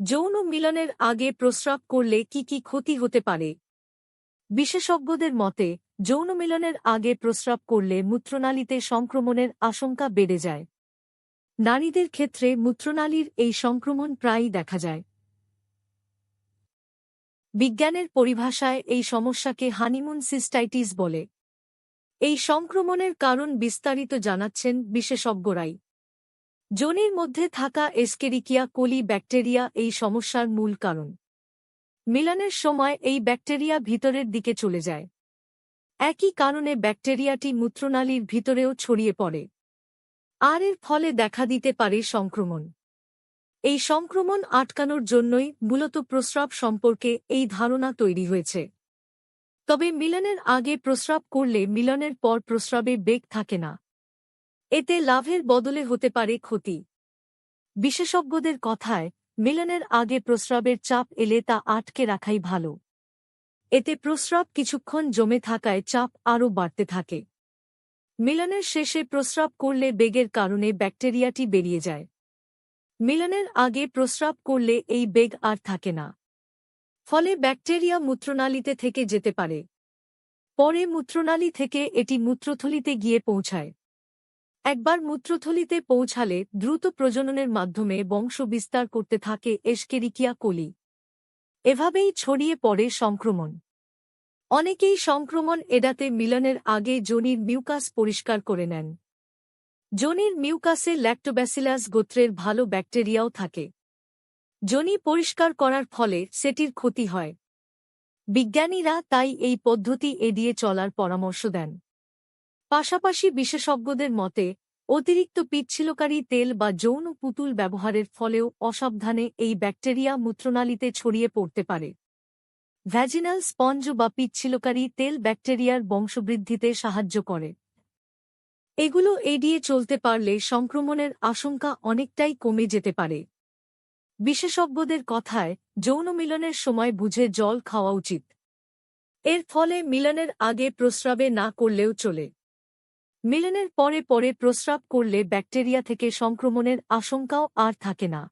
যৌন মিলনের আগে প্রস্রাব করলে কি কি ক্ষতি হতে পারে? বিশেষজ্ঞদের মতে, যৌন মিলনের আগে প্রস্রাব করলে মূত্রনালীতে সংক্রমণের আশঙ্কা বেড়ে যায়। নারীদের ক্ষেত্রে মূত্রনালীর এই সংক্রমণ প্রায়ই দেখা যায়। বিজ্ঞানের পরিভাষায় এই সমস্যাকে হানিমুন সিস্টাইটিস বলে। এই সংক্রমণের কারণ বিস্তারিত জানাচ্ছেন বিশেষজ্ঞরাই। যোনির মধ্যে থাকা এসকেরিকিয়া কোলি ব্যাকটেরিয়া এই সমস্যার মূল কারণ। মিলনের সময় এই ব্যাকটেরিয়া ভিতরের দিকে চলে যায়। একই কারণে ব্যাকটেরিয়াটি মূত্রনালীর ভিতরেও ছড়িয়ে পড়ে। আর এর ফলে দেখা দিতে পারে সংক্রমণ। এই সংক্রমণ আটকানোর জন্যই মূলত প্রস্রাব সম্পর্কে এই ধারণা তৈরি হয়েছে। তবে মিলনের আগে প্রস্রাব করলে মিলনের পর প্রস্রাবে বেগ থাকে না। এতে লাভের বদলে হতে পারে ক্ষতি। বিশেষজ্ঞদের কথায়, মিলনের আগে প্রস্রাবের চাপ এলে তা আটকে রাখাই ভালো। এতে প্রস্রাব কিছুক্ষণ জমে থাকায় চাপ আরও বাড়তে থাকে। মিলনের শেষে প্রস্রাব করলে বেগের কারণে ব্যাকটেরিয়াটি বেরিয়ে যায়। মিলনের আগে প্রস্রাব করলে এই বেগ আর থাকে না। ফলে ব্যাকটেরিয়া মূত্রনালীতে থেকে যেতে পারে। পরে মূত্রনালী থেকে এটি মূত্রথলিতে গিয়ে পৌঁছায়। একবার মূত্রথলিতে পৌঁছালে দ্রুত প্রজননের মাধ্যমে বংশ বিস্তার করতে থাকে এসকেরিকিয়া কলি। এভাবেই ছড়িয়ে পড়ে সংক্রমণ। অনেকেই সংক্রমণ এড়াতে মিলনের আগে জনির মিউকাস পরিষ্কার করে নেন। জনির মিউকাসে ল্যাক্টোব্যাসিলাস গোত্রের ভালো ব্যাকটেরিয়াও থাকে। জনি পরিষ্কার করার ফলে সেটির ক্ষতি হয়। বিজ্ঞানীরা তাই এই পদ্ধতি এড়িয়ে চলার পরামর্শ দেন। পাশাপাশি বিশেষজ্ঞদের মতে, অতিরিক্ত পিচ্ছিলকারী তেল বা যৌন পুতুল ব্যবহারের ফলেও অসাবধানে এই ব্যাকটেরিয়া মূত্রনালীতে ছড়িয়ে পড়তে পারে। ভ্যাজিনাল স্পঞ্জ বা পিচ্ছিলকারী তেল ব্যাকটেরিয়ার বংশবৃদ্ধিতে সাহায্য করে। এগুলো এড়িয়ে চলতে পারলে সংক্রমণের আশঙ্কা অনেকটাই কমে যেতে পারে। বিশেষজ্ঞদের কথায়, যৌন মিলনের সময় বুঝে জল খাওয়া উচিত। এর ফলে মিলনের আগে প্রস্রাবে না করলেও চলে। মিলনের পরে পরে প্রস্রাব করলে ব্যাকটেরিয়া থেকে সংক্রমণের আশঙ্কাও আর থাকে না।